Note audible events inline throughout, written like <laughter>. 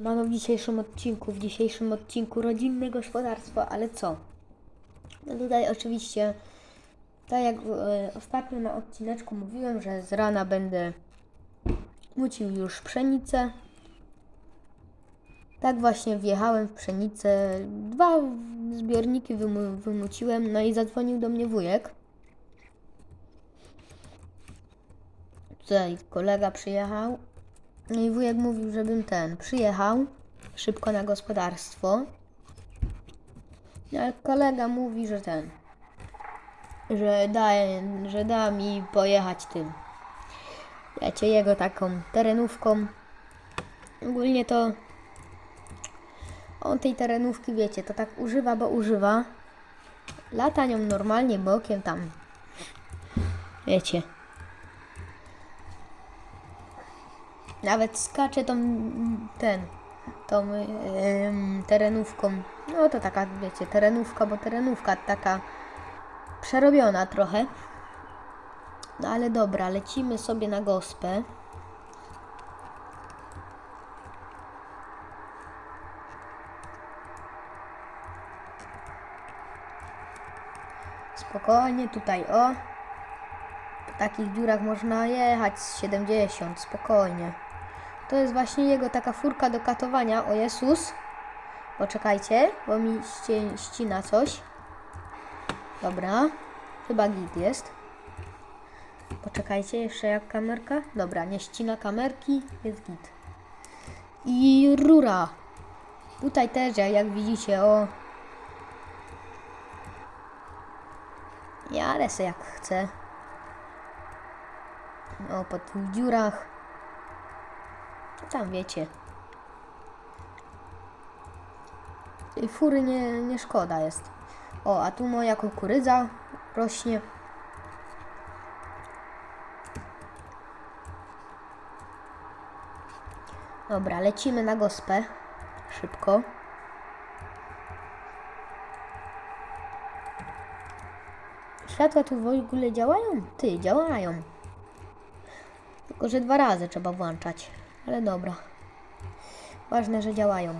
Mamy w dzisiejszym odcinku, w dzisiejszym odcinku rodzinne gospodarstwo, ale co? No tutaj oczywiście, tak jak e, ostatnio na odcineczku mówiłem, że z rana będę mucił już pszenicę. Tak właśnie wjechałem w pszenicę. Dwa zbiorniki wymu- wymuciłem, no i zadzwonił do mnie wujek. Tutaj kolega przyjechał. No i wujek mówił, żebym ten przyjechał szybko na gospodarstwo. No Ale kolega mówi, że ten, że da, że da mi pojechać tym. Wiecie, jego taką terenówką. Ogólnie to on tej terenówki, wiecie, to tak używa, bo używa. Lata nią normalnie bokiem tam. Wiecie. Nawet skacze tą, ten, tą em, terenówką. No to taka, wiecie, terenówka, bo terenówka taka przerobiona trochę. No ale dobra, lecimy sobie na gospę. Spokojnie tutaj, o. Po takich dziurach można jechać z 70, spokojnie. To jest właśnie jego taka furka do katowania. O Jezus. Poczekajcie, bo mi ście, ścina coś. Dobra. Chyba git jest. Poczekajcie, jeszcze jak kamerka. Dobra, nie ścina kamerki, jest git. I rura. Tutaj też, jak widzicie, o. Jadę se jak chcę. O, po tych dziurach. Tam wiecie. Tej fury nie, nie szkoda jest. O, a tu moja kukurydza rośnie. Dobra, lecimy na gospę. Szybko. Światła tu w ogóle działają? Ty, działają. Tylko, że dwa razy trzeba włączać. Ale dobra. Ważne, że działają.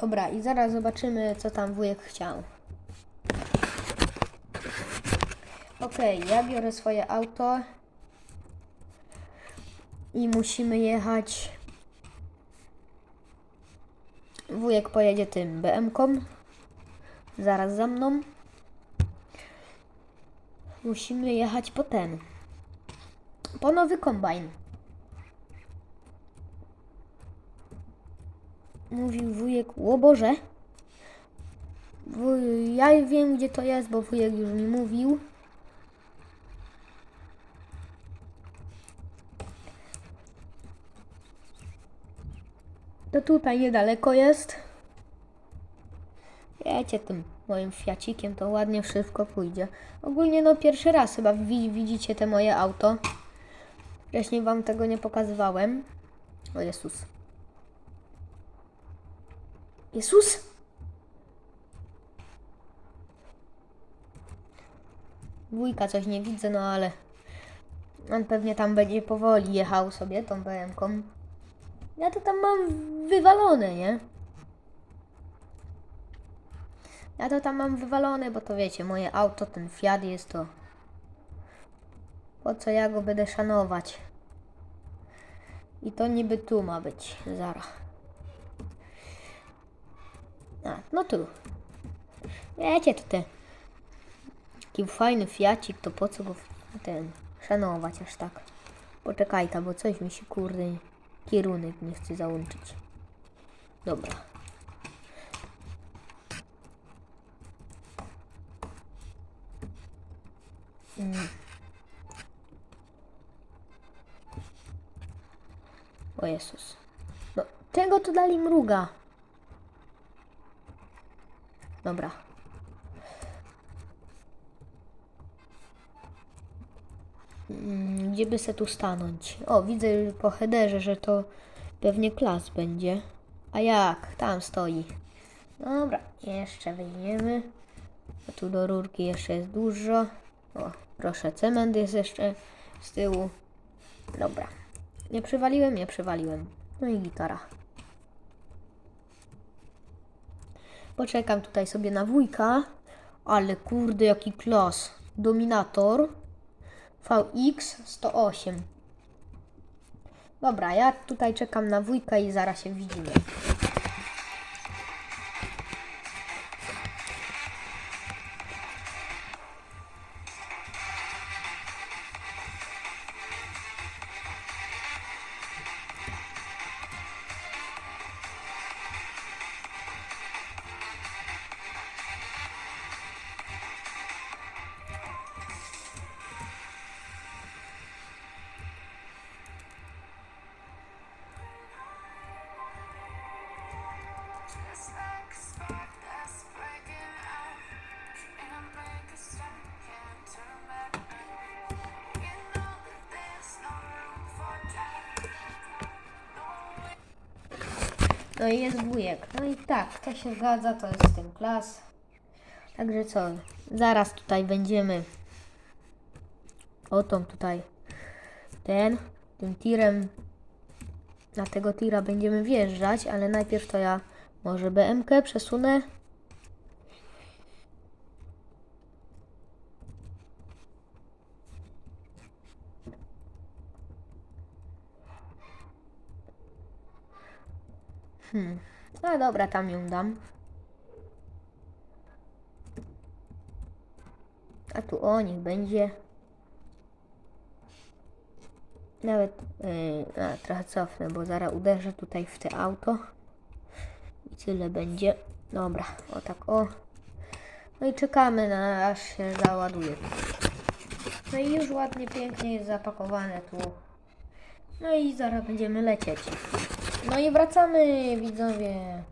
Dobra, i zaraz zobaczymy, co tam wujek chciał. Okej, ja biorę swoje auto i musimy jechać. Wujek pojedzie tym BM-ką. Zaraz za mną. Musimy jechać po ten. Po nowy kombajn. Mówił wujek, o Boże. Wuj, ja wiem gdzie to jest, bo wujek już mi mówił. Tutaj niedaleko jest. Wiecie, tym moim fiacikiem to ładnie wszystko pójdzie. Ogólnie no pierwszy raz chyba wi- widzicie te moje auto. Wcześniej wam tego nie pokazywałem. O Jezus. Jezus? Dwójka coś nie widzę, no ale on pewnie tam będzie powoli jechał sobie tą BM-ką. Ja to tam mam wywalone, nie? Ja to tam mam wywalone, bo to wiecie, moje auto, ten Fiat jest to. Po co ja go będę szanować? I to niby tu ma być, zara. A, no tu. Wiecie, to ten. Taki fajny Fiacik, to po co go ten szanować aż tak? Poczekaj tam, bo coś mi się kurde kierunek nie chce załączyć. Dobra. Mm. O Jezus. No, czego tu dali mruga? Dobra. Mm, Gdzie by se tu stanąć? O, widzę po headerze, że to pewnie klas będzie. A jak? Tam stoi. Dobra, jeszcze wyjmiemy. A tu do rurki jeszcze jest dużo. O, proszę, cement jest jeszcze z tyłu. Dobra. Nie przywaliłem? Nie przywaliłem. No i gitara. Poczekam tutaj sobie na wujka. Ale kurde, jaki klas. Dominator. VX 108. Dobra, ja tutaj czekam na wujka i zaraz się widzimy. No i jest wujek. No i tak, to się zgadza, to jest ten klas. Także co, zaraz tutaj będziemy o tą tutaj ten, tym tirem na tego tira będziemy wjeżdżać, ale najpierw to ja może BMK przesunę. Hmm. No dobra, tam ją dam. A tu o, niech będzie. Nawet, yy, a, trochę cofnę, bo zaraz uderzę tutaj w te auto. I tyle będzie. Dobra, o tak, o. No i czekamy na aż się załaduje. No i już ładnie, pięknie jest zapakowane tu. No i zaraz będziemy lecieć. No i wracamy, widzowie.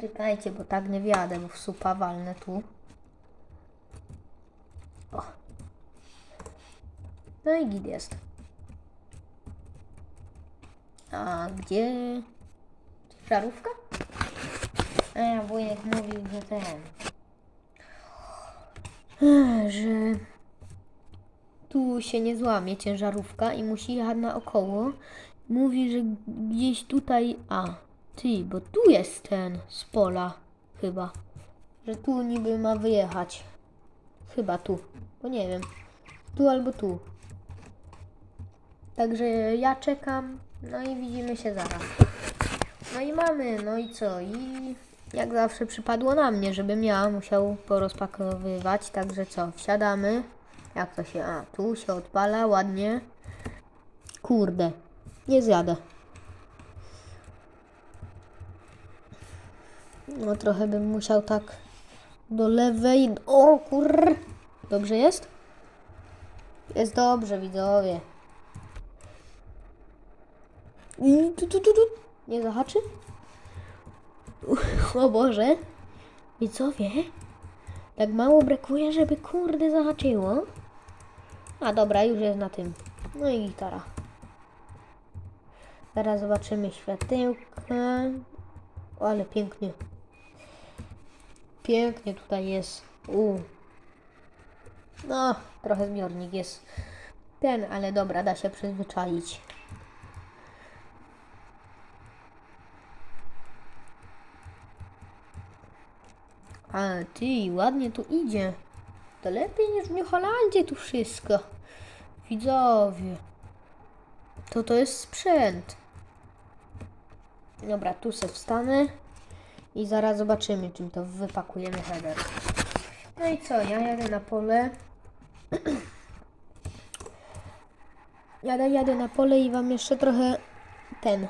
Czekajcie, bo tak nie wjadę, bo w supa walnę tu. O. No i git jest. A gdzie żarówka? A, wujek mówił, że ten. Że tu się nie złamie ciężarówka i musi jechać naokoło. Mówi, że gdzieś tutaj. A, ty, bo tu jest ten z pola, chyba. Że tu niby ma wyjechać. Chyba tu, bo nie wiem. Tu albo tu. Także ja czekam, no i widzimy się zaraz. No i mamy, no i co? I jak zawsze przypadło na mnie, żebym ja musiał porozpakowywać. Także co? Wsiadamy. Jak to się. A, tu się odpala ładnie. Kurde, nie zjadę. No trochę bym musiał tak do lewej. O kur. Dobrze jest? Jest dobrze, widzowie. Tu, tu, tu, tu. Nie zahaczy? O Boże. Widzowie. Tak mało brakuje, żeby kurde zahaczyło. A dobra, już jest na tym. No i gitara. Teraz zobaczymy światełka. O, ale pięknie. Pięknie tutaj jest. U. No, trochę zbiornik jest ten, ale dobra, da się przyzwyczaić. A ty, ładnie tu idzie. To lepiej niż w New Holandzie tu wszystko. Widzowie. To to jest sprzęt. Dobra, tu se wstanę i zaraz zobaczymy, czym to wypakujemy header. No i co, ja jadę na pole. <clears throat> Jadę, jadę na pole i wam jeszcze trochę ten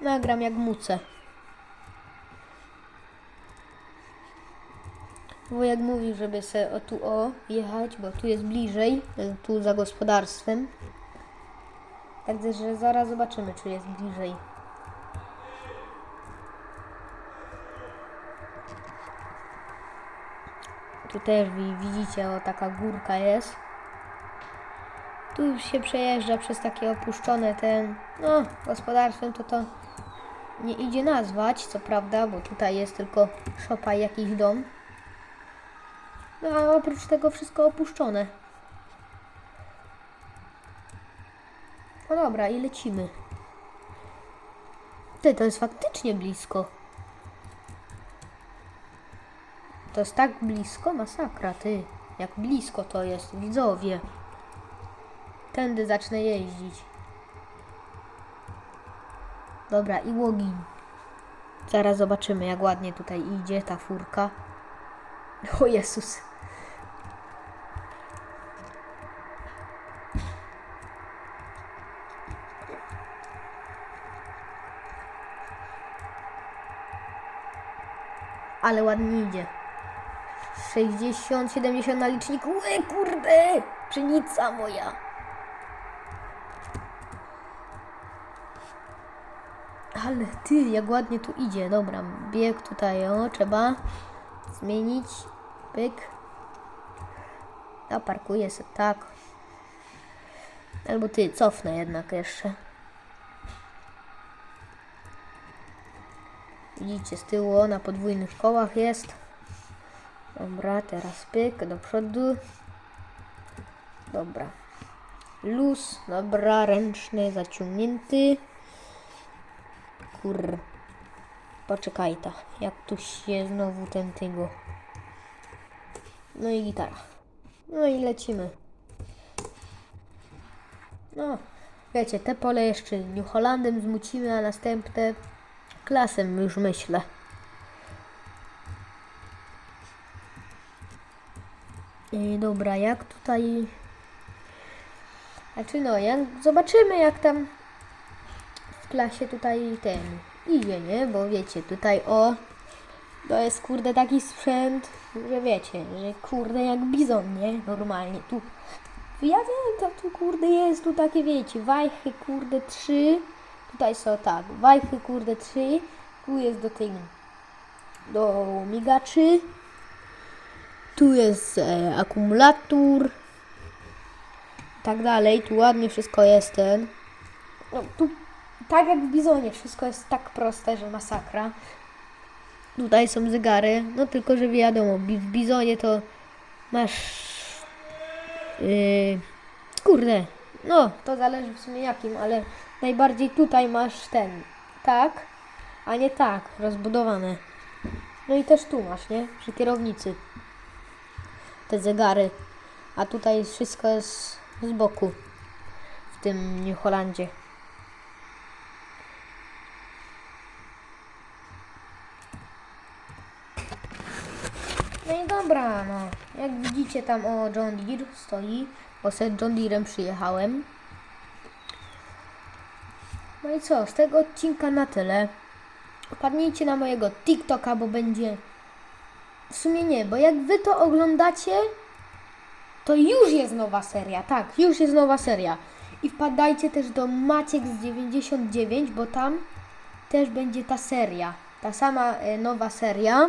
nagram jak mucę. Wujek mówi, żeby se o tu o jechać, bo tu jest bliżej, tu za gospodarstwem. Także, że zaraz zobaczymy, czy jest bliżej. Tu też wi- widzicie, o taka górka jest. Tu już się przejeżdża przez takie opuszczone ten, no, gospodarstwem to to nie idzie nazwać, co prawda, bo tutaj jest tylko szopa jakiś dom. No a oprócz tego wszystko opuszczone. No dobra, i lecimy. Ty, to jest faktycznie blisko. To jest tak blisko, masakra, ty. Jak blisko to jest, widzowie. Tędy zacznę jeździć. Dobra, i łogiń. Zaraz zobaczymy, jak ładnie tutaj idzie ta furka. O Jezus. Ale ładnie idzie. 60, 70 na liczniku. Ły, kurde! Pszenica moja. Ale ty, jak ładnie tu idzie. Dobra, bieg tutaj, o, trzeba zmienić. Pyk. Ja parkuję sobie tak. Albo ty, cofnę jednak jeszcze. Widzicie, z tyłu na podwójnych kołach jest. Dobra, teraz pyk do przodu. Dobra. Luz, dobra, ręczny, zaciągnięty. Kur. Poczekaj ta, jak tu się znowu ten tego. No i gitara. No i lecimy. No, wiecie, te pole jeszcze New Hollandem zmucimy, a następne klasem już myślę. Yy, dobra, jak tutaj... Znaczy no, jak zobaczymy jak tam w klasie tutaj ten idzie, nie? Bo wiecie, tutaj o to jest kurde taki sprzęt, że wiecie, że kurde jak bizon, nie? Normalnie tu. Ja wiem, to tu kurde jest tu takie wiecie, wajchy kurde trzy. Tutaj są tak, wajchy kurde trzy. Tu jest do tych do migaczy. Tu jest e, akumulator. Tak dalej, tu ładnie wszystko jest ten. No, tu tak jak w bizonie, wszystko jest tak proste, że masakra. Tutaj są zegary, no tylko że wiadomo, w bizonie to masz. Yy, kurde, no to zależy w sumie jakim, ale najbardziej tutaj masz ten, tak, a nie tak, rozbudowane. No i też tu masz, nie? Przy kierownicy. Te zegary. A tutaj wszystko jest z boku. W tym New Holandzie. No i dobra, no. Jak widzicie tam o John Deere stoi, bo sobie John Deerem przyjechałem. No i co, z tego odcinka na tyle. Wpadnijcie na mojego TikToka, bo będzie... W sumie nie, bo jak wy to oglądacie, to już jest nowa seria. Tak, już jest nowa seria. I wpadajcie też do Maciek z 99, bo tam też będzie ta seria. Ta sama e, nowa seria.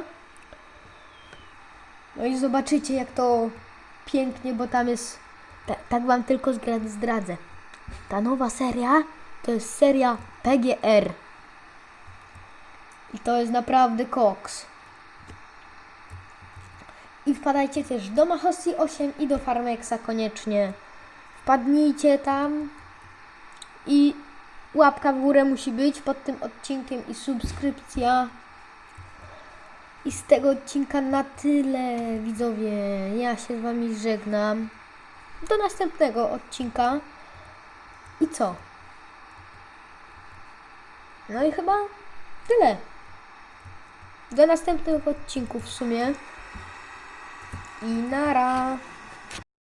No i zobaczycie, jak to pięknie, bo tam jest. Ta, tak wam tylko zdra- zdradzę. Ta nowa seria to jest seria PGR. I to jest naprawdę koks. I wpadajcie też do Mahossi 8 i do Farmexa koniecznie. Wpadnijcie tam. I łapka w górę musi być pod tym odcinkiem i subskrypcja. I z tego odcinka na tyle, widzowie. Ja się z wami żegnam. Do następnego odcinka. I co? No i chyba tyle. Do następnych odcinków w sumie. I nara.